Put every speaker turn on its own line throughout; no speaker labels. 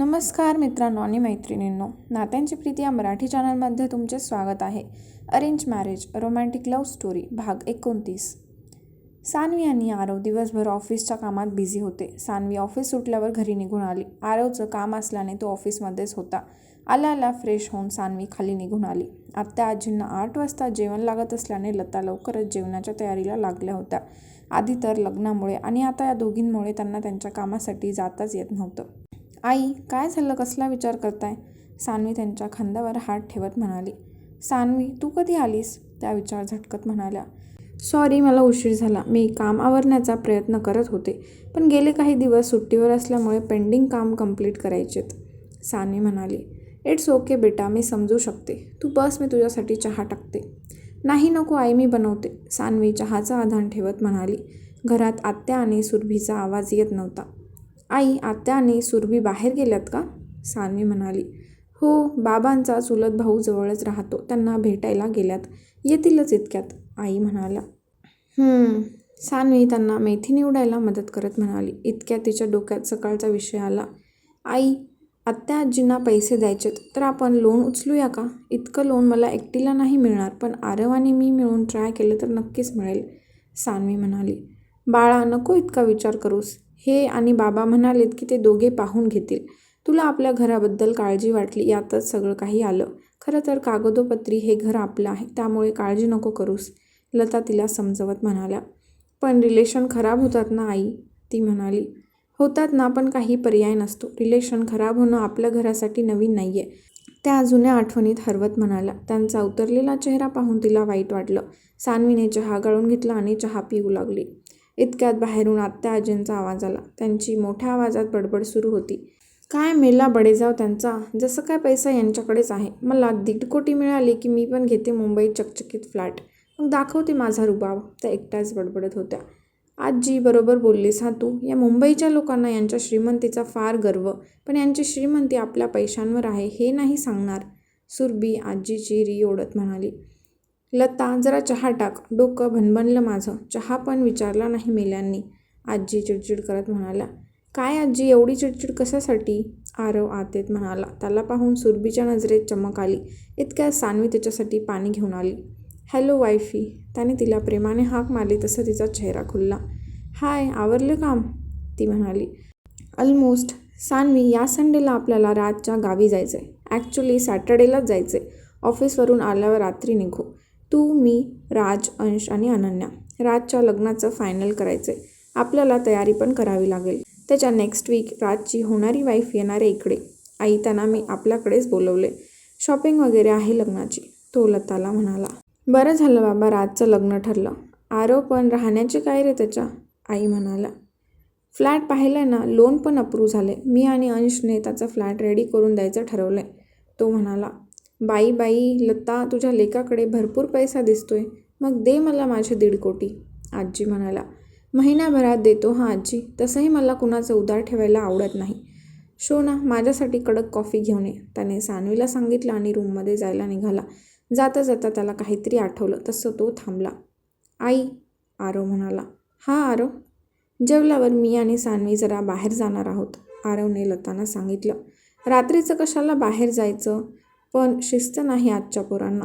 नमस्कार मित्रांनो आणि मैत्रिणींनो. नात्यांची प्रीती या मराठी चॅनलमध्ये तुमचे स्वागत आहे. Arrange marriage romantic love story भाग एकोणतीस. सानवी आणि आरव दिवसभर ऑफिसच्या कामात बिझी होते. सानवी ऑफिस सुटल्यावर घरी निघून आली. आरवचं काम असल्याने तो ऑफिसमध्येच होता. आला आला फ्रेश होऊन सानवी खाली निघून आली. आत्या आजींना आठ वाजता जेवण लागत असल्याने लता लवकरच जेवणाच्या तयारीला लागल्या होत्या. आधी तर लग्नामुळे आणि आता या दोघींमुळे त्यांना त्यांच्या कामासाठी जाताच येत नव्हतं. आई काय झालं? कसला विचार करताय? सानवी त्यांच्या खांद्यावर हात ठेवत म्हणाली. सानवी तू कधी आलीस? त्या विचार झटकत म्हणाल्या. सॉरी मला उशीर झाला. मी काम आवरण्याचा प्रयत्न करत होते पण गेले काही दिवस सुट्टीवर असल्यामुळे पेंडिंग काम कंप्लीट करायचेत. सानवी म्हणाली इट्स ओके बेटा मी समजू शकते. तू बस मी तुझ्यासाठी चहा टाकते. नाही नको आई मी बनवते. सानवी चहाचा आधान ठेवत म्हणाली. घरात आत्या आणि सुरभीचा आवाज येत नव्हता. आई आत्या आणि सुरभी बाहेर गेल्यात का? सानवी म्हणाली. हो बाबांचा चुलत भाऊ जवळच राहतो. त्यांना भेटायला गेल्यात. येतीलच इतक्यात आई म्हणाला सानवी त्यांना मेथी निवडायला मदत करत म्हणाली. इतक्या तिच्या डोक्यात सकाळचा विषय आला. आई आत्या आजींना पैसे द्यायचेत तर आपण लोन उचलूया का? इतकं लोन मला एकटीला नाही मिळणार पण आरव आणि मी मिळून ट्राय केलं तर नक्कीच मिळेल सानवी म्हणाली. बाळा नको इतका विचार करूस. हे आणि बाबा म्हणालेत की ते दोघे पाहून घेतील. तुला आपल्या घराबद्दल काळजी वाटली यातच सगळं काही आलं. खरं तर कागदोपत्री हे घर आपलं आहे त्यामुळे काळजी नको करूस लता तिला समजवत म्हणाल्या. पण रिलेशन खराब होतात ना आई? ती म्हणाली. होतात ना पण काही पर्याय नसतो. रिलेशन खराब होणं आपल्या घरासाठी नवीन नाही आहे त्या जुन्या आठवणीत हरवत म्हणाल्या. त्यांचा उतरलेला चेहरा पाहून तिला वाईट वाटलं. सान्वीने चहा गाळून घेतला आणि चहा पिऊ लागली. इतक्यात बाहेरून आत्या आजींचा आवाज आला. त्यांची मोठ्या आवाजात बडबड सुरू होती. काय मेला बडेजाव त्यांचा? जसं काय पैसा यांच्याकडेच आहे. मला दीड कोटी मिळाली की मी पण घेते मुंबईत चकचकीत फ्लॅट. मग दाखवते माझा रुबाब. त्या एकट्याच बडबडत होत्या. आजी बरोबर बोललीस हा तू. या मुंबईच्या लोकांना यांच्या श्रीमंतीचा फार गर्व. पण यांची श्रीमंती आपल्या पैशांवर आहे हे नाही सांगणार. सुरबी आजीची री ओढत म्हणाली. लता जरा चहा टाक. डोकं भनभनलं माझं. चहा पण विचारला नाही मेल्यांनी. आजी चिडचिड करत म्हणाल्या काय आजी एवढी चिडचिड कशासाठी? आरव आतेत म्हणाला. त्याला पाहून सुरबीच्या नजरेत चमक आली. इतक्या सानवी त्याच्यासाठी पाणी घेऊन आली. हॅलो वायफी त्याने तिला प्रेमाने हाक मारली तसं तिचा चेहरा खुलला. हाय आवरलं काम? ती म्हणाली. ऑलमोस्ट सानवी या संडेला आपल्याला रातच्या गावी जायचं आहे ॲक्च्युली सॅटर्डेलाच जायचं आहे ऑफिसवरून आल्यावर रात्री निघू. तू मी राज अंश आणि अनन्या. राजच्या लग्नाचं फायनल करायचं आहे आपल्याला तयारी पण करावी लागेल. त्याच्या नेक्स्ट वीक राजची होणारी वाईफ येणार आहे इकडे. आई त्यांना मी आपल्याकडेच बोलवले. शॉपिंग वगैरे आहे लग्नाची तो लताला म्हणाला. बरं झालं बाबा राजचं लग्न ठरलं. आरो पण राहण्याचे काय रे त्याच्या? आई म्हणाला फ्लॅट पाहिलं ना लोन पण अप्रूव्ह झाले. मी आणि अंशने त्याचा फ्लॅट रेडी करून द्यायचं ठरवलं आहे तो म्हणाला बाई बाई लता तुझ्या लेकाकडे भरपूर पैसा दिसतोय. मग दे मला माझे दीड कोटी. आजी म्हणाला महिन्याभरात देतो हां आजी. तसंही मला कुणाचं उदार ठेवायला आवडत नाही. शो ना माझ्यासाठी कडक कॉफी घेऊन ये. त्याने सानवीला सांगितलं आणि रूममध्ये जायला निघाला. जाता जाता त्याला काहीतरी आठवलं. तसं तो थांबला. आई आरव म्हणाला. हां आरव. जेवल्यावर मी आणि सानवी जरा बाहेर जाणार आहोत आरवने लताना सांगितलं. रात्रीचं कशाला बाहेर जायचं? पण शिस्त नाही आजच्या पोरांना.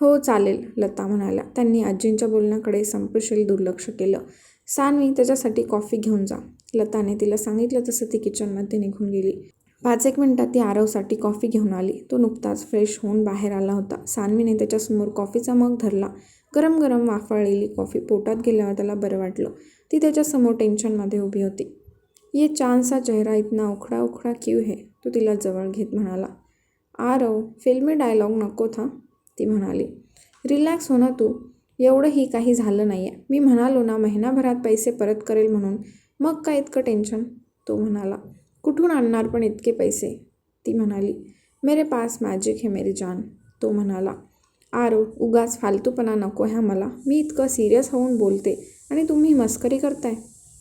हो चालेल लता म्हणाल्या. त्यांनी आजींच्या बोलण्याकडे संपशील दुर्लक्ष केलं. सानवी त्याच्यासाठी कॉफी घेऊन जा. लताने तिला सांगितलं तसं ती किचनमध्ये निघून गेली. पाच एक मिनटात ती आरवसाठी कॉफी घेऊन आली. तो नुकताच फ्रेश होऊन बाहेर आला होता. सानवीने त्याच्यासमोर कॉफीचा मग धरला. गरम गरम वाफाळलेली कॉफी पोटात गेल्यावर त्याला बरं वाटलं. ती त्याच्यासमोर टेन्शनमध्ये उभी होती. ये चानसा चेहरा इतना उखडा उखडा क्यू है? तो तिला जवळ घेत म्हणाला. आरव फिल्मी डायलॉग नको था ती म्हणाली. रिलॅक्स हो ना तू एवढंही काही झालं नाही आहे मी म्हणालो ना महिनाभरात पैसे परत करेल म्हणून. मग काय इतकं टेन्शन तो म्हणाला. कुठून आणणार पण इतके पैसे? ती म्हणाली. मेरे पास मॅजिक है मेरी जान. तो म्हणाला. आरो उगाच फालतूपणा नको ह्या मला. मी इतकं सिरियस होऊन बोलते. आणि तुम्ही मस्करी करताय?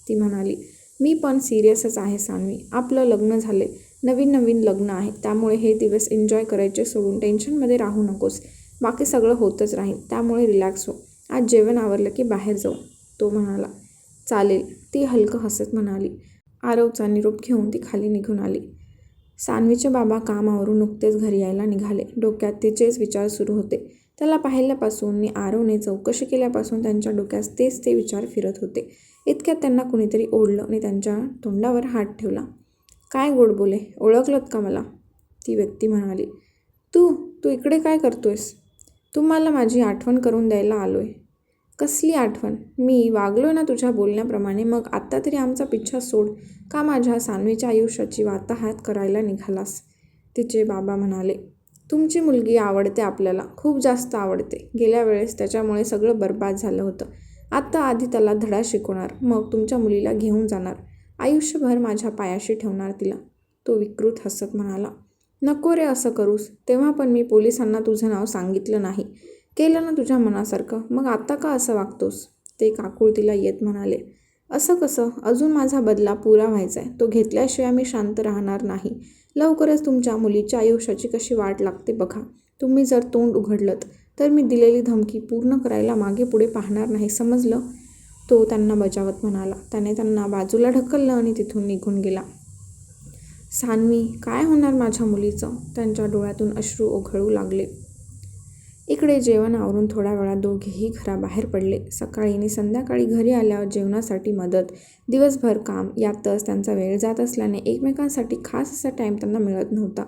ती म्हणाली. मी पण सिरियसच आहे सानवी. आपलं लग्न झाले. नवीन नवीन लग्न आहे त्यामुळे हे दिवस एन्जॉय करायचे सोडून टेन्शनमध्ये राहू नकोस. बाकी सगळं होतच राहील. त्यामुळे रिलॅक्स हो. आज जेवण आवरलं की बाहेर जाऊ तो म्हणाला. चालेल. ती हलकं हसत म्हणाली. आरवचा निरोप घेऊन ती खाली निघून आली. सान्वीचे बाबा कामावरून नुकतेच घरी यायला निघाले. डोक्यात तिचेच विचार सुरू होते. त्याला पाहिल्यापासून आणि आरवने चौकशी केल्यापासून त्यांच्या डोक्यात तेच ते विचार फिरत होते. इतक्यात त्यांना कुणीतरी ओढलं आणि त्यांच्या तोंडावर हात ठेवला. काय गोड बोले? ओळखलत का मला? ती व्यक्ती म्हणाली तू तू इकडे काय करतोयस? तुम्हाला माझी आठवण करून द्यायला आलोय. कसली आठवण? मी वागलो ना तुझ्या बोलण्याप्रमाणे मग आत्ता तरी आमचा पिच्छा सोड. का माझ्या सानवीच्या आयुष्याची वाताहात करायला निघालास? तिचे बाबा म्हणाले तुमची मुलगी आवडते आपल्याला खूप जास्त आवडते. गेल्या वेळेस त्याच्यामुळे सगळं बर्बाद झालं होतं. आत्ता आधी त्याला धडा शिकवणार मग तुमच्या मुलीला घेऊन जाणार. आयुष्यभर माझ्या पायाशी ठेवणार तिला. तो विकृत हसत म्हणाला नको रे असं करूस. तेव्हा पण मी पोलिसांना तुझं नाव सांगितलं नाही. केलं ना तुझ्या मनासारखं. मग आता का असं वागतोस? ते काकूळ तिला येत म्हणाले असं कसं? अजून माझा बदला पुरा व्हायचा आहे तो घेतल्याशिवाय मी शांत राहणार नाही. लवकरच तुमच्या मुलीच्या आयुष्याची कशी वाट लागते बघा. तुम्ही जर तोंड उघडलं तर मी दिलेली धमकी पूर्ण करायला मागे पुढे पाहणार नाही. समजलं? तो त्यांना बजावत म्हणाला. त्याने त्यांना बाजूला ढकललं आणि तिथून निघून गेला. सान्वी काय होणार माझ्या मुलीचं? त्यांच्या डोळ्यातून अश्रू ओघळू लागले. इकडे जेवण आवरून थोड्या वेळात दोघेही घराबाहेर पडले. सकाळी आणि संध्याकाळी घरी आल्यावर जेवणासाठी मदत दिवसभर काम यातच त्यांचा वेळ जात असल्याने एकमेकांसाठी खास असा टाईम त्यांना मिळत नव्हता.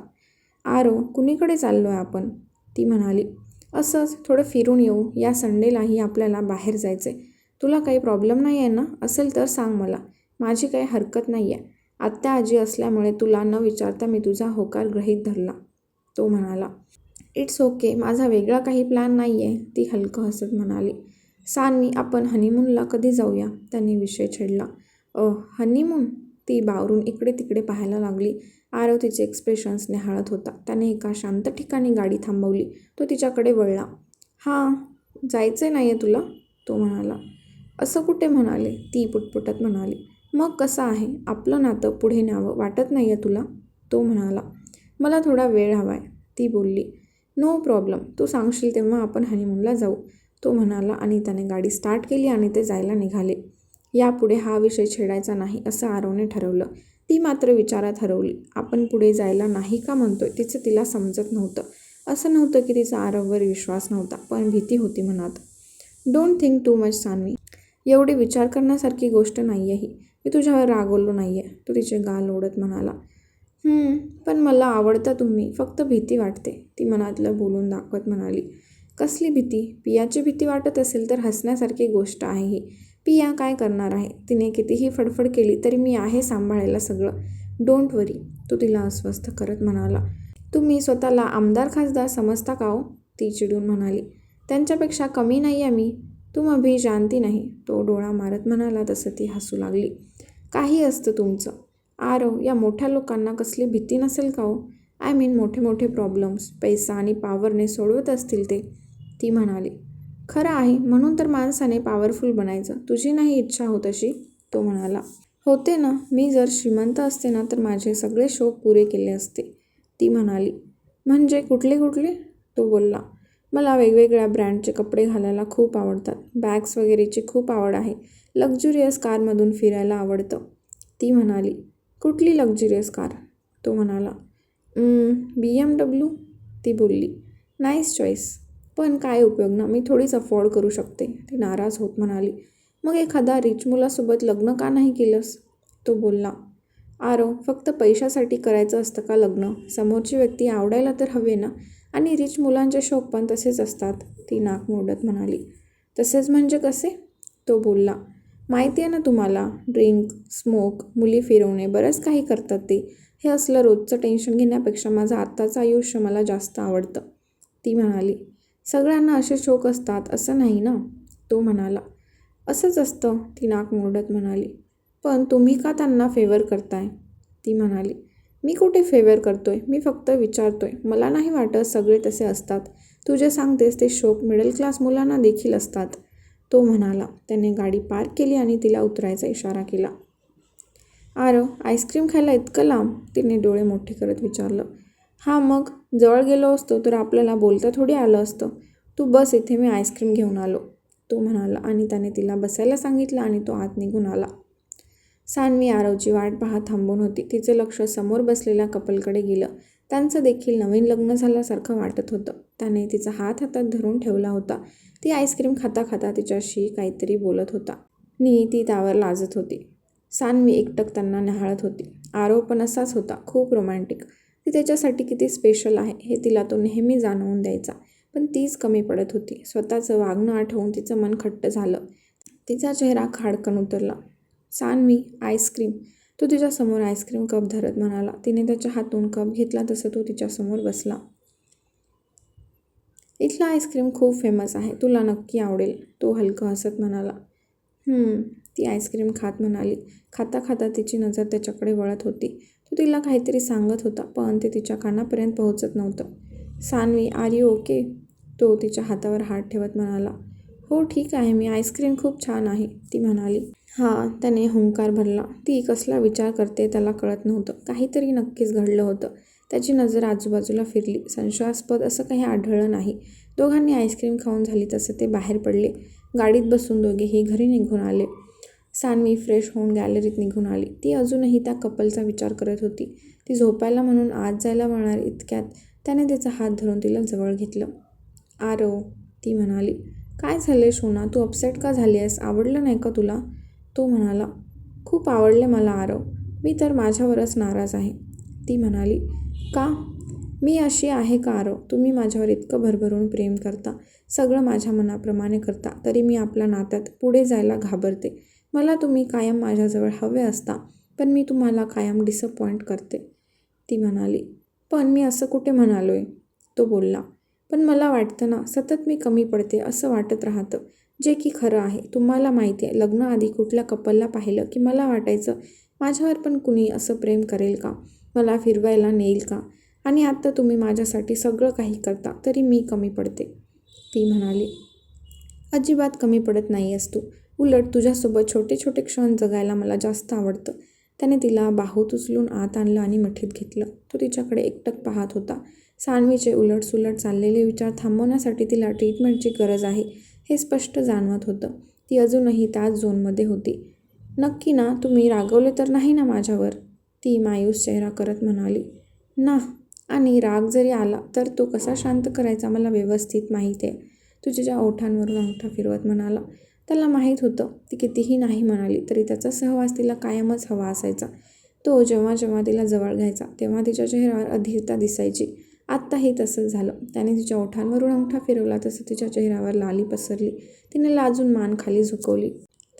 आरो कुणीकडे चाललो आहे आपण? ती म्हणाली. असंच थोडं फिरून येऊ. या संडेलाही आपल्याला बाहेर जायचं आहे तुला काही प्रॉब्लेम नाही आहे ना? असेल तर सांग मला. माझी काही हरकत नाही आहे आत्या आजी असल्यामुळे तुला न विचारता मी तुझा होकार गृहीत धरला. तो म्हणाला इट्स ओके माझा वेगळा काही प्लॅन नाही आहे ती हलकं हसत म्हणाली. सान्वी आपण हनीमूनला कधी जाऊया? त्यांनी विषय छेडला. अ हनीमून ती बावरून इकडे तिकडे पाहायला लागली. आरव तिचे एक्सप्रेशन्स निहाळत होता. त्याने एका शांत ठिकाणी गाडी थांबवली. तो तिच्याकडे वळला. हां जायचं नाही आहे तुला? तो म्हणाला. असं कुठे म्हणाले? ती पुटपुटत म्हणाली. मग कसं आहे? आपलं नातं पुढे न्यावं वाटत नाही आहे तुला? तो म्हणाला. मला थोडा वेळ हवा आहे ती बोलली. No problem. तू सांगशील तेव्हा आपण हनीमूनला जाऊ. तो म्हणाला आणि त्याने गाडी स्टार्ट केली आणि ते जायला निघाले. यापुढे हा विषय छेडायचा नाही असं आरवने ठरवलं. ती मात्र विचारात हरवली. आपण पुढे जायला नाही का म्हणतोय? तिचं तिला समजत नव्हतं. असं नव्हतं की तिचा आरववर विश्वास नव्हता पण भीती होती मनात. Don't think too much Saanvi एवढी विचार करण्यासारखी गोष्ट नाही आहे ही मी तुझ्यावर रागवलो नाही आहे तो तिचे गाल ओढत म्हणाला. पण मला आवडता तुम्ही फक्त भीती वाटते ती मनातलं बोलून दाखवत म्हणाली. कसली भीती? पियाची भीती वाटत असेल तर हसण्यासारखी गोष्ट आहे ही पिया काय करणार आहे? तिने कितीही फडफड केली तरी मी आहे सांभाळायला सगळं. डोंट वरी तो तिला अस्वस्थ करत म्हणाला. तुम्ही स्वतःला आमदार खासदार समजता का हो? ती चिडून म्हणाली. त्यांच्यापेक्षा कमी नाही आहे मी. तुम अभी जानती नाही. तो डोळा मारत म्हणाला तसं ती हसू लागली. काही असतं तुमचं. आरव या मोठ्या लोकांना कसली भीती नसेल का हो? आय मीन मोठे मोठे प्रॉब्लेम्स पैसा आणि पॉवरने सोडवत असतील ते. ती म्हणाली खरं आहे म्हणून तर माणसाने पॉवरफुल बनायचं. तुझी नाही इच्छा होत अशी तो म्हणाला होते ना. मी जर श्रीमंत असते ना तर माझे सगळे शोक पुरे केले असते. ती म्हणाली म्हणजे कुठले कुठले? तो बोलला मला वेगवेगळ्या ब्रँडचे कपडे घालायला खूप आवडतात. बॅग्स वगैरेची खूप आवड आहे. लक्झुरियस कारमधून फिरायला आवडतं. ती म्हणाली कुठली लक्झुरियस कार? तो म्हणाला बी एम डब्ल्यू? ती बोलली नाईस चॉईस. पण काय उपयोग ना मी थोडीच अफोर्ड करू शकते. ती नाराज होत म्हणाली मग एखादा रिच मुलासोबत लग्न का नाही केलंस? तो बोलला आरो फक्त पैशासाठी करायचं असतं का लग्न? समोरची व्यक्ती आवडायला तर हवे ना. आणि रिच मुलांचे शौक पण तसेच असतात. ती नाक मोडत म्हणाली. तसेच म्हणजे कसे? तो बोलला. माहिती आहे ना तुम्हाला ड्रिंक स्मोक मुली फिरवणे बरंच काही करतात ते. हे असलं रोजचं टेन्शन घेण्यापेक्षा माझं आत्ताचं आयुष्य मला जास्त आवडतं. ती म्हणाली. सगळ्यांना असे शोक असतात असं नाही ना? तो म्हणाला. असंच असतं ती नाक मोडत म्हणाली. पण तुम्ही का त्यांना फेवर करताय? ती म्हणाली. मी कुठे फेवर करतोय? मी फक्त विचारतोय. मला नाही वाटत सगळे तसे असतात. तू जे सांगतेस ते शोक मिडल क्लास मुलांना देखील असतात. तो म्हणाला. त्याने गाडी पार्क केली आणि तिला उतरायचा इशारा केला. आरव आईस्क्रीम खायला इतकं लांब? तिने डोळे मोठे करत विचारलं. हां मग? जवळ गेलो असतो तर आपल्याला बोलता थोडी आलं असतं. तू बस इथे मी आईस्क्रीम घेऊन आलो. तो म्हणाला आणि त्याने तिला बसायला सांगितलं आणि तो आत निघून आला. सानवी आरवची वाट पाहत थांबून होती. तिचे लक्ष समोर बसलेल्या कपलकडे गेलं. त्यांचं देखील नवीन लग्न झाल्यासारखं वाटत होतं. त्याने तिचा हात हातात धरून ठेवला होता. ती आईस्क्रीम खाता खाता तिच्याशी काहीतरी बोलत होता. नी ती त्यावर लाजत होती. सानवी एकटक त्यांना न्याहाळत होती. आरव पण असाच होता खूप रोमॅन्टिक ती त्याच्यासाठी किती स्पेशल आहे हे तिला तो नेहमी जाणवून द्यायचा. पण तीच कमी पडत होती. स्वतःचं वागणं आठवून तिचं मन खट्ट झालं. तिचा चेहरा खाडकन उतरला. सानवी आईस्क्रीम तो तिच्यासमोर आईस्क्रीम कप धरत म्हणाला. तिने त्याच्या हातून कप घेतला तसं तो तिच्यासमोर बसला. इथला आईस्क्रीम खूप फेमस आहे. तुला नक्की आवडेल तो हलकं हसत म्हणाला. ती आईस्क्रीम खात म्हणाली. खाता खाता तिची नजर त्याच्याकडे वळत होती. तो तिला काहीतरी सांगत होता पण ते तिच्या कानापर्यंत पोहोचत नव्हतं. सानवी आर यू ओके तो तिच्या हातावर हात ठेवत म्हणाला. हो ठीक आहे. मी आईस्क्रीम खूप छान आहे. ती म्हणाली. हां त्याने हुंकार भरला. ती कसला विचार करते त्याला कळत नव्हतं. काहीतरी नक्कीच घडलं होतं. त्याची नजर आजूबाजूला फिरली. संशयास्पद असं काही आढळलं नाही. दोघांनी आईस्क्रीम खाऊन झाली तसं ते बाहेर पडले. गाडीत बसून दोघेही घरी निघून आले. सानवी फ्रेश होऊन गॅलरीत निघून आली. ती अजूनही त्या कपलचा विचार करत होती. ती झोपायला म्हणून आज जायला म्हणणार इतक्यात त्याने त्याचा हात धरून तिला जवळ घेतलं. आरव ती म्हणाली. काय झालं सोना? तू अपसेट का झाली आहेस? आवडलं नाही का तुला? तो म्हणाला खूप आवडले मला आरव. मी तर माझ्यावरच नाराज आहे. ती म्हणाली का? मी अशी आहे का आरव? तुम्ही माझ्यावर इतकं भरभरून प्रेम करता सगळं माझ्या मनाप्रमाणे करता तरी मी आपल्या नात्यात पुढे जायला घाबरते. मला तुम्ही कायम माझ्याजवळ हवे असता पण मी तुम्हाला कायम डिसअपॉइंट करते. ती म्हणाली पण मी असं कुठे म्हणालो आहे तो बोलला पण मला वाटतं ना सतत मी कमी पडते असं वाटत राहतं. जे की खरं आहे. तुम्हाला माहिती आहे लग्नाआधी कुठल्या कपलला पाहिलं की मला वाटायचं माझ्यावर पण कुणी असं प्रेम करेल का? मला फिरवायला नेईल का? आणि आत्ता तुम्ही माझ्यासाठी सगळं काही करता तरी मी कमी पडते. ती म्हणाली अजिबात कमी पडत नाही आहेस तू. उलट तुझ्यासोबत छोटे छोटे क्षण जगायला मला जास्त आवडतं. त्याने तिला बाहूत उचलून आत आणलं आणि मठीत घेतलं. तो तिच्याकडे एकटक पाहत होता. सान्वीचे उलटसुलट चाललेले विचार थांबवण्यासाठी तिला ट्रीटमेंटची गरज आहे. हे स्पष्ट जाणवत होतं. ती अजूनही त्याच झोनमध्ये होती. नक्की ना तुम्ही रागवले तर नाही ना माझ्यावर? ती मायूस चेहरा करत म्हणाली. ना आणि राग जरी आला तर तो कसा शांत करायचा मला व्यवस्थित माहीत आहे. तुझ्या ओठांवरून अंगठा फिरवत म्हणाला त्याला माहीत होतं. ती कितीही नाही म्हणाली तरी त्याचा सहवास तिला कायमच हवा असायचा. तो जेव्हा जेव्हा तिला जवळ घ्यायचा तेव्हा तिच्या चेहऱ्यावर अधीरता दिसायची. आत्ताही तसंच झालं. त्याने तिच्या ओठांवरून अंगठा फिरवला तसं तिच्या चेहऱ्यावर लाली पसरली. तिने लाजून मान खाली झुकवली.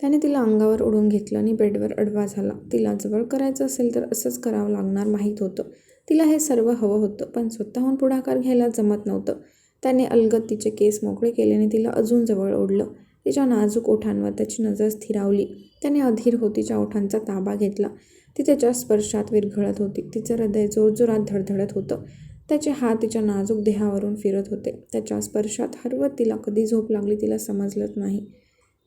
त्याने तिला अंगावर उडून घेतलं आणि बेडवर अडवा झाला. तिला जवळ करायचं असेल तर असंच करावं लागणार माहीत होतं. तिला हे सर्व हवं होतं पण स्वतःहून पुढाकार घ्यायला जमत नव्हतं. त्याने अलगद तिचे केस मोकळे केले आणि तिला अजून जवळ ओढलं. तिच्या नाजूक ओठांवर त्याची नजर स्थिरावली. त्याने अधीर होतीच्या ओठांचा ताबा घेतला. ती त्याच्या स्पर्शात विरघळत होती. तिचं हृदय जोरजोरात धडधडत होतं. त्याचे हात तिच्या नाजूक देहावरून फिरत होते. त्याच्या स्पर्शात हरवत तिला कधी झोप लागली तिला समजलंच नाही.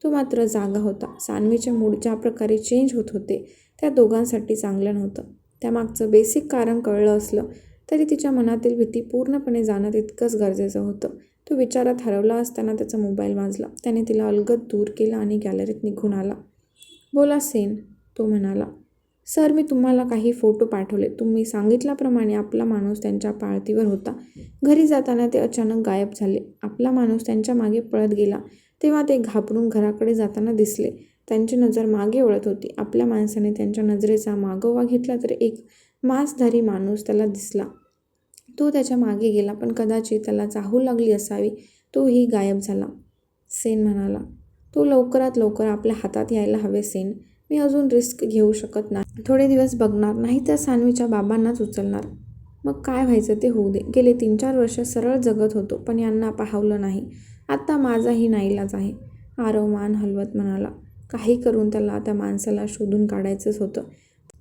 तो मात्र जागा होता. सानवीचे मूड ज्या प्रकारे चेंज होत होते त्या दोघांसाठी चांगलं नव्हतं. त्यामागचं बेसिक कारण कळलं असलं तरी तिच्या मनातील भीती पूर्णपणे जाणं तितकंच गरजेचं होतं. तो विचारात हरवला असताना त्याचा मोबाईल वाजला. त्याने तिला अलगद दूर केला आणि गॅलरीत निघून आला. बोला सेन तो म्हणाला. सर मी तुम्हाला काही फोटो पाठवले. तुम्ही सांगितल्याप्रमाणे आपला माणूस त्यांच्या पाळतीवर होता. घरी जाताना ते अचानक गायब झाले. आपला माणूस त्यांच्या मागे पळत गेला. तेव्हा ते घाबरून घराकडे जाताना दिसले. त्यांची नजर मागे वळत होती. आपल्या माणसाने त्यांच्या नजरेचा मागोवा घेतला तर एक मांसधारी माणूस त्याला दिसला. तो त्याच्यामागे गेला पण कदाचित त्याला चाहू लागली असावी. तोही गायब झाला. सेन म्हणाला तो लवकरात लवकर आपल्या हातात यायला हवे सेन. मी अजून रिस्क घेऊ शकत नाही. थोडे दिवस बघणार नाही तर सानवीच्या बाबांनाच उचलणार. मग काय व्हायचं ते होऊ दे. गेले तीन चार वर्ष सरळ जगत होतो पण यांना पाहवलं नाही. आत्ता माझाही नाईलाज आहे. आरव मान हलवत म्हणाला काही करून त्याला त्या माणसाला शोधून काढायचंच होतं.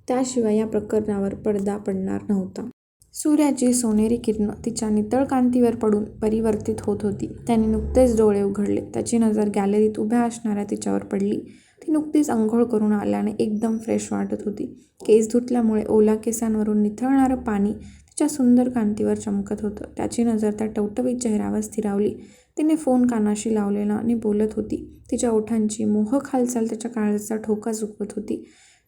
त्याशिवाय या प्रकरणावर पडदा पडणार नव्हता. सूर्याची सोनेरी किरणं तिच्या नितळ कांतीवर पडून परिवर्तित होत होती. त्याने नुकतेच डोळे उघडले. त्याची नजर गॅलरीत उभ्या असणाऱ्या तिच्यावर पडली. ती नुकतीच अंघोळ करून आल्याने एकदम फ्रेश वाटत होती. केस धुतल्यामुळे ओला केसांवरून निथळणारं पाणी तिच्या सुंदर कांतीवर चमकत होतं. त्याची नजर त्या टवटवीत चेहऱ्यावर स्थिरावली. तिने फोन कानाशी लावलेला आणि बोलत होती. तिच्या ओठांची मोहक हालचाल त्याच्या काळजाचा ठोका झुकवत होती.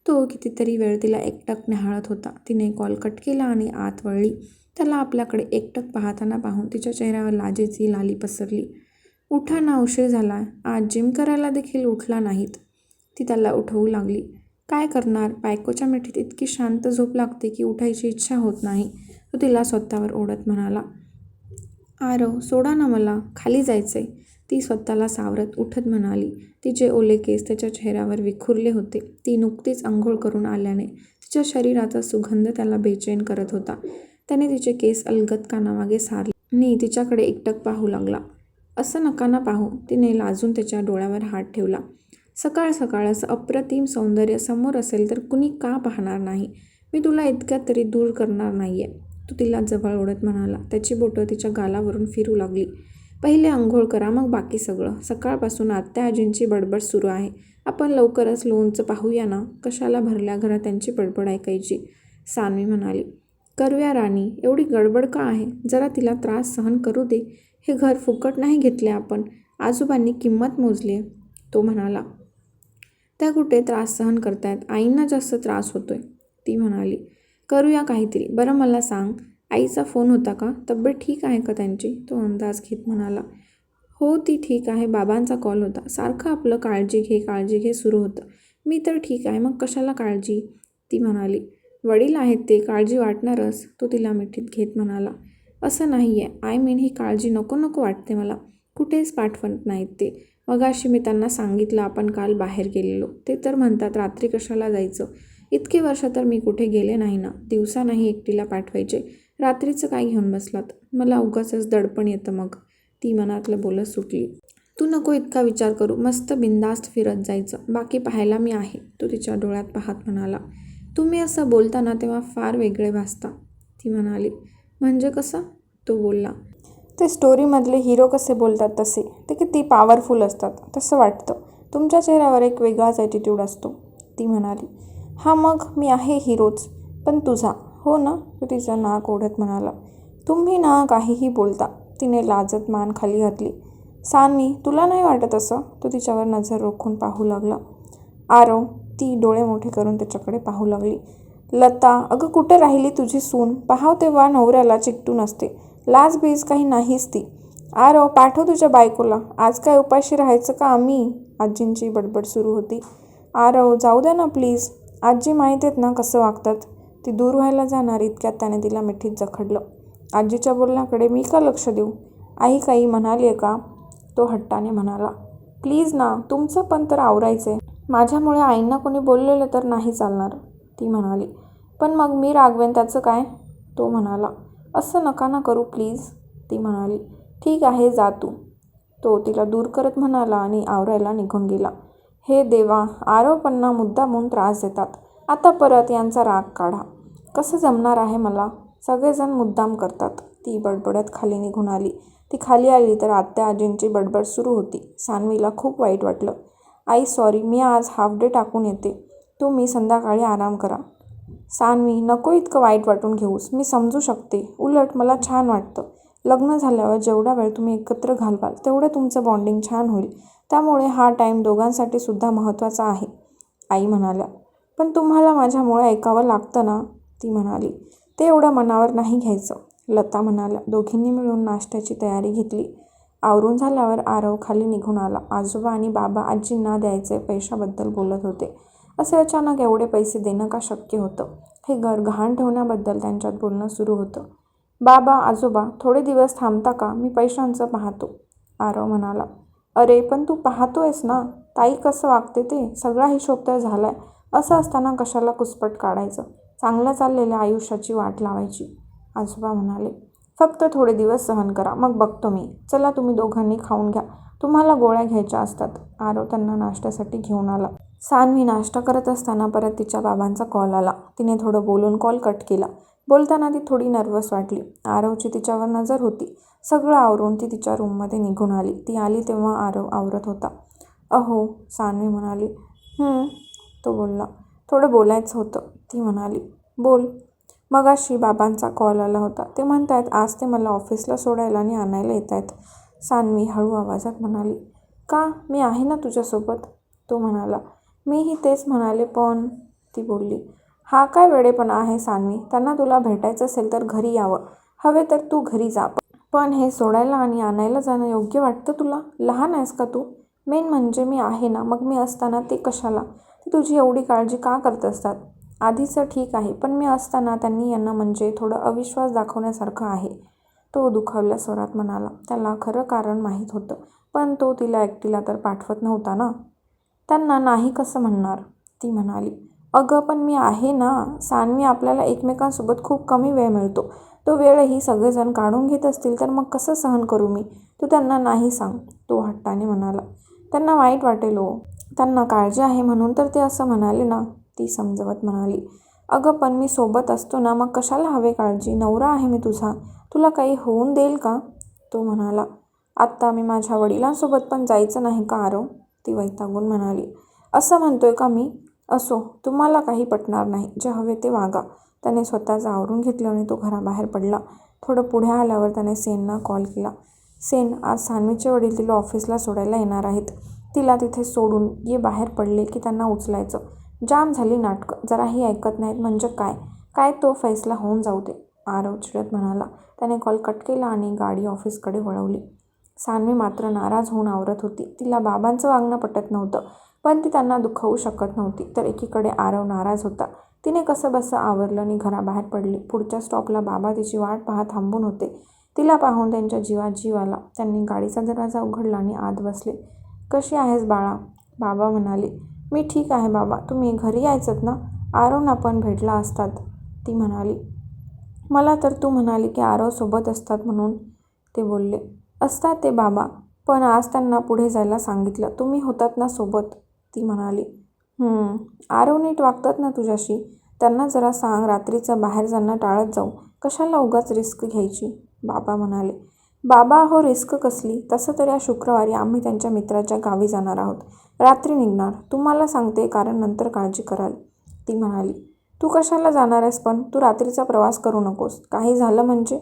तो कितीतरी वेळ तिला एकटक निहाळत होता. तिने कॉल कट केला आणि आत वळली. त्याला आपल्याकडे एकटक पाहताना पाहून तिच्या चेहऱ्यावर लाजेची लाली पसरली. उठा ना उशीर झाला आज जिम करायला देखील उठला नाहीत. ती त्याला उठवू लागली. काय करणार? बायकोच्या मिठीत इतकी शांत झोप लागते की उठायची इच्छा होत नाही तो तिला स्वतःवर ओढत म्हणाला. आरव सोडा ना मला. खाली जायचंय. ती स्वतःला सावरत उठत म्हणाली. तिचे ओले केस त्याच्या चेहऱ्यावर विखुरले होते. ती नुकतीच आंघोळ करून आल्याने तिच्या शरीराचा सुगंध त्याला बेचैन करत होता. त्याने तिचे केस अलगत कानामागे सारले. नी तिच्याकडे एकटक पाहू लागला. असं नका ना पाहू. तिने लाजून त्याच्या डोळ्यावर हात ठेवला. सकाळ सकाळ असं अप्रतिम सौंदर्य समोर असेल तर कुणी का पाहणार नाही? मी तुला इतक्यात तरी दूर करणार नाही आहे तो तिला जवळ ओढत म्हणाला. त्याची बोटं तिच्या गालावरून फिरू लागली. पहिले आंघोळ करा मग बाकी सगळं. सकाळपासून आत्या आजींची बडबड सुरू आहे. आपण लवकरच लोणचं पाहूया ना? कशाला भरल्या घरात त्यांची बडबड ऐकायची? सानवी म्हणाली. करूया राणी एवढी गडबड का आहे? जरा तिला त्रास सहन करू दे. हे घर फुकट नाही घेतले आपण. आजोबांनी किंमत मोजली आहे तो म्हणाला. त्या कुठे त्रास सहन करतायत? आईंना जास्त त्रास होतो आहे ती म्हणाली करूया काहीतरी. बरं मला सांग. आईचा फोन होता का? तब्येत ठीक आहे का त्यांची? तो अंदाज घेत म्हणाला हो ती ठीक आहे. बाबांचा कॉल होता. सारखं आपलं काळजी घे काळजी घे सुरू होतं. मी तर ठीक आहे. मग कशाला काळजी? ती म्हणाली वडील आहेत ते. काळजी वाटणारच. तो तिला मिठीत घेत म्हणाला असं नाही आहे आय मीन ही काळजी नको नको वाटते मला. कुठेच पाठवत नाहीत ते. मगाशी मी त्यांना सांगितलं आपण काल बाहेर गेलेलो. ते तर म्हणतात रात्री कशाला जायचं? इतके वर्ष तर मी कुठे गेले नाही ना. दिवसा नाही एकटीला पाठवायचे. रात्रीचं काय घेऊन बसलात? मला उगाचच दडपण येतं मग. ती मनातलं बोलत सुटली. तू नको इतका विचार करू. मस्त बिंदास्त फिरत जायचं. बाकी पाहायला मी आहे तो तिच्या डोळ्यात पाहत म्हणाला. तुम्ही असं बोलताना तेव्हा फार वेगळे भासता. ती म्हणाली. म्हणजे कसं? तो बोलला. ते स्टोरीमधले हिरो कसे बोलतात तसे ते किती पॉवरफुल असतात तसं वाटतं. तुमच्या चेहऱ्यावर एक वेगळाच ॲटिट्यूड असतो. ती म्हणाली हा मग मी आहे हिरोच पण तुझा हो ना? तो तिचा नाक ओढत म्हणाला तुम्ही ना काहीही बोलता. तिने लाजत मान खाली घातली सानवी तुला नाही वाटत असं? तो तिच्यावर नजर रोखून पाहू लागला. आरव ती डोळे मोठे करून त्याच्याकडे पाहू लागली लता अगं कुठे राहिली तुझी सून? पाहाव तेव्हा नवऱ्याला चिकटून असते. लाज बीज काही नाहीच ती. आरो पाठव तुझ्या बायकोला. आज काय उपाशी राहायचं का? आम्ही आजींची बडबड सुरू होती. आरव जाऊ द्या ना प्लीज. आजी माहीत आहेत ना कसं वागतात? ती दूर व्हायला जाणार इतक्यात त्याने तिला मिठीत जखडलं. आजीच्या बोलण्याकडे मी का लक्ष देऊ? आई काही म्हणाली आहे का? तो हट्टाने म्हणाला. प्लीज ना तुमचं पण तर आवरायचं आहे माझ्यामुळे आईंना कोणी बोललेलं तर नाही चालणार ती म्हणाली. पण मग मी रागवेन त्याचं काय? तो म्हणाला. असं नका ना करू प्लीज ती म्हणाली. ठीक आहे जा तू. तो तिला दूर करत म्हणाला आणि आवरायला निघून गेला. हे देवा आरोपांना मुद्दामून त्रास देतात. आता परत यांचा राग काढा. कसं जमणार आहे मला? सगळेजण मुद्दाम करतात. ती बडबडत खाली निघून आली. ती खाली आली तर आत्या आजींची बडबड सुरू होती. सानवीला खूप वाईट वाटलं. आई सॉरी मी आज हाफ डे टाकून येते. तुम्ही संध्याकाळी आराम करा. सानवी नको इतकं वाईट वाटून घेऊस. मी समजू शकते. उलट मला छान वाटतं. लग्न झाल्यावर जेवढा वेळ तुम्ही एकत्र घालवाल तेवढं तुमचं बॉन्डिंग छान होईल. त्यामुळे हा टाईम दोघांसाठी सुद्धा महत्त्वाचा आहे आई म्हणाल्या. पण तुम्हाला माझ्यामुळे ऐकावं लागतं ना? ती म्हणाली. ते एवढं मनावर नाही घ्यायचं लता म्हणाल्या. दोघींनी मिळून नाश्त्याची तयारी घेतली. आवरून झाल्यावर आरव खाली निघून आला. आजोबा आणि बाबा आजींना द्यायचे पैशाबद्दल बोलत होते. असे अचानक एवढे पैसे देणं का शक्य होतं? हे घर गहाण ठेवण्याबद्दल त्यांच्यात बोलणं सुरू होतं. बाबा आजोबा थोडे दिवस थांबता का? मी पैशांचं पाहतो. आरव म्हणाला अरे पण तू पाहतोयस ना? ताई कसं वागते ते? सगळा हिशोब तर झाला आहे असं असताना कशाला कुसपट काढायचं? चांगलं चाललेल्या आयुष्याची वाट लावायची. आजोबा म्हणाले फक्त थोडे दिवस सहन करा. मग बघतो मी. चला तुम्ही दोघांनी खाऊन घ्या. तुम्हाला गोळ्या घ्यायच्या असतात. आरव त्यांना नाश्त्यासाठी घेऊन आला. सानवी नाश्ता करत असताना परत तिच्या बाबांचा कॉल आला. तिने थोडं बोलून कॉल कट केला. बोलताना ती थोडी नर्वस वाटली. आरवची तिच्यावर नजर होती. सगळं आवरून ती तिच्या रूममध्ये निघून आली. ती आली तेव्हा आरव आवरत होता. अहो सानवी म्हणाली. तो बोलला. थोडं बोलायचं होतं ती म्हणाली. बोल. मगाशी बाबांचा कॉल आला होता. ते म्हणतायत आज ते मला ऑफिसला सोडायला आणि आणायला येत आहेत सानवी हळू आवाजात म्हणाली. का? मी आहे ना तुझ्यासोबत? तो म्हणाला. मीही तेच म्हणाले पण ती बोलली हा काय वेडेपणा आहे सान्वी. त्यांना तुला भेटायचं असेल तर घरी यावं. हवे तर तू घरी जा. पण हे सोडायला आणि आणायला जाणं योग्य वाटतं तुला? लहान आहेस का तू? मेन म्हणजे मी आहे ना. मग मी असताना ते कशाला? ते तुझी एवढी काळजी का करत असतात? आधीचं ठीक आहे पण मी असताना त्यांनी यांना म्हणजे थोडं अविश्वास दाखवण्यासारखं आहे. तो दुखावल्या स्वरात म्हणाला त्याला खरं कारण माहीत होतं. पण तो तिला एकटीला तर पाठवत नव्हता ना? त्यांना नाही कसं म्हणणार? ती म्हणाली. अगं पण मी आहे ना. सान्वी आपल्याला एकमेकांसोबत खूप कमी वेळ मिळतो. तो वेळही सगळेजण काढून घेत असतील तर मग कसं सहन करू मी? तू त्यांना नाही सांग. तो हट्टाने म्हणाला. त्यांना वाईट वाटेल हो. त्यांना काळजी आहे म्हणून तर ते असं म्हणाले ना. ती समजवत म्हणाली. अगं पण मी सोबत असतो ना मग कशाला हवे काळजी? नवरा आहे मी तुझा. तुला काही होऊन देईल का? तो म्हणाला. आत्ता मी माझ्या वडिलांसोबत पण जायचं नाही का आरव? ती वैतागून म्हणाली असं म्हणतोय का मी? असो तुम्हाला काही पटणार नाही. जे हवे ते वागा. त्याने स्वतःचं आवरून घेतलं आणि तो घराबाहेर पडला. थोडं पुढे आल्यावर त्याने सेनना कॉल केला. सेन आज सानवीचे वडील तिला ऑफिसला सोडायला येणार आहेत. तिला तिथे सोडून ये बाहेर पडले की त्यांना उचलायचं. जाम झाली नाटकं. जराही ऐकत नाहीत म्हणजे काय? काय तो फैसला होऊन जाऊ दे. आरव चिडत म्हणाला. त्याने कॉल कट केला आणि गाडी ऑफिसकडे वळवली. सानवी मात्र नाराज होऊन आवरत होती. तिला बाबांचं वागणं पटत नव्हतं पण ती त्यांना दुखवू शकत नव्हती. तर एकीकडे आरव नाराज होता. तिने कसं बसं आवरलं आणि घराबाहेर पडली. पुढच्या स्टॉपला बाबा तिची वाट पाहत थांबून होते. तिला पाहून त्यांच्या जीवात जीव आला. त्यांनी गाडीचा दरवाजा उघडला आणि आत बसले. कशी आहेस बाळा? बाबा म्हणाले. मी ठीक आहे बाबा. तुम्ही घरी यायचंत ना? आरवना पण भेटला असतात. ती म्हणाली. मला तर तू म्हणाली की आरव सोबत असतात म्हणून. ते बोलले. असतात ते बाबा पण आज त्यांना पुढे जायला सांगितलं. तुम्ही होतात ना सोबत? ती म्हणाली. आरव नीट वागतात ना तुझ्याशी? त्यांना जरा सांग रात्रीचं बाहेर जाणं टाळत जाऊ. कशाला उगाच रिस्क घ्यायची? बाबा म्हणाले. बाबा हो रिस्क कसली? तसं तर या शुक्रवारी आम्ही त्यांच्या मित्राच्या गावी जाणार आहोत. रात्री निघणार. तुम्हाला सांगते कारण नंतर काळजी कराल. ती म्हणाली. तू कशाला जाणार आहेस पण? तू रात्रीचा प्रवास करू नकोस. काही झालं म्हणजे?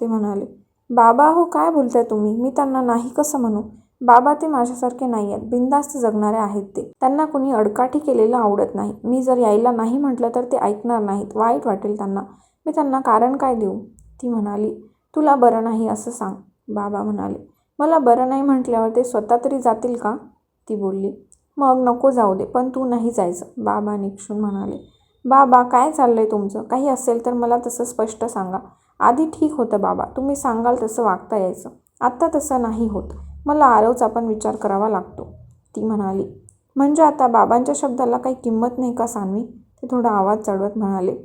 ते म्हणाले. बाबा हो काय बोलताय तुम्ही? मी त्यांना नाही कसं म्हणू? बाबा ते माझ्यासारखे नाही आहेत बिनधास्त जगणारे आहेत ते. त्यांना कुणी अडकाठी केलेलं आवडत नाही. मी जर यायला नाही म्हटलं तर ते ऐकणार नाहीत. वाईट वाटेल त्यांना. मी त्यांना कारण काय देऊ? ती म्हणाली तुला बरं नाही असं सांग. बाबा म्हणाले मला बरं नाही म्हटल्यावर ते स्वतः तरी जातील का? ती बोलली मग नको जाऊ दे पण तू नाही जायचं. बाबा निक्षून म्हणाले बाबा काय चाललं आहे तुमचं? काही असेल तर मला तसं स्पष्ट सांगा. आधी ठीक होतं बाबा तुम्ही सांगाल तसं वागता यायचं. आत्ता तसं नाही होत. मला आरवचा पण विचार करावा लागतो. ती म्हणाली म्हणजे आता बाबांच्या शब्दाला काही किंमत नाही का सान्वी? ते थोडा आवाज चढवत म्हणाले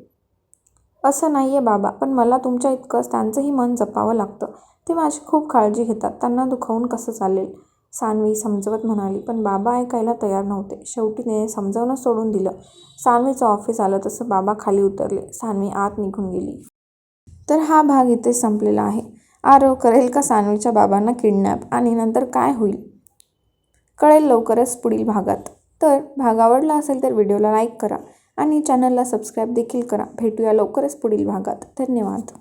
असं नाही आहे बाबा पण मला तुमच्या इतकंच त्यांचंही मन जपावं लागतं. ते माझी खूप काळजी घेतात. त्यांना दुखावून कसं चालेल? सान्वी समजवत म्हणाली पण बाबा ऐकायला तयार नव्हते. शेवटी तिने समजवणं सोडून दिलं. सान्वीचं ऑफिस आलं तसं बाबा खाली उतरले. सान्वी आत निघून गेली. तर हा भाग इथे संपलेला आहे. आरव करेल का सान्वीच्या बाबांना किडनॅप आणि नंतर काय होईल? कळेल लवकरच पुढील भागात. तर भाग आवडला असेल तर व्हिडिओला लाईक करा आणि चॅनलला सबस्क्राईब देखील करा. भेटूया लवकरच पुढील भागात. धन्यवाद.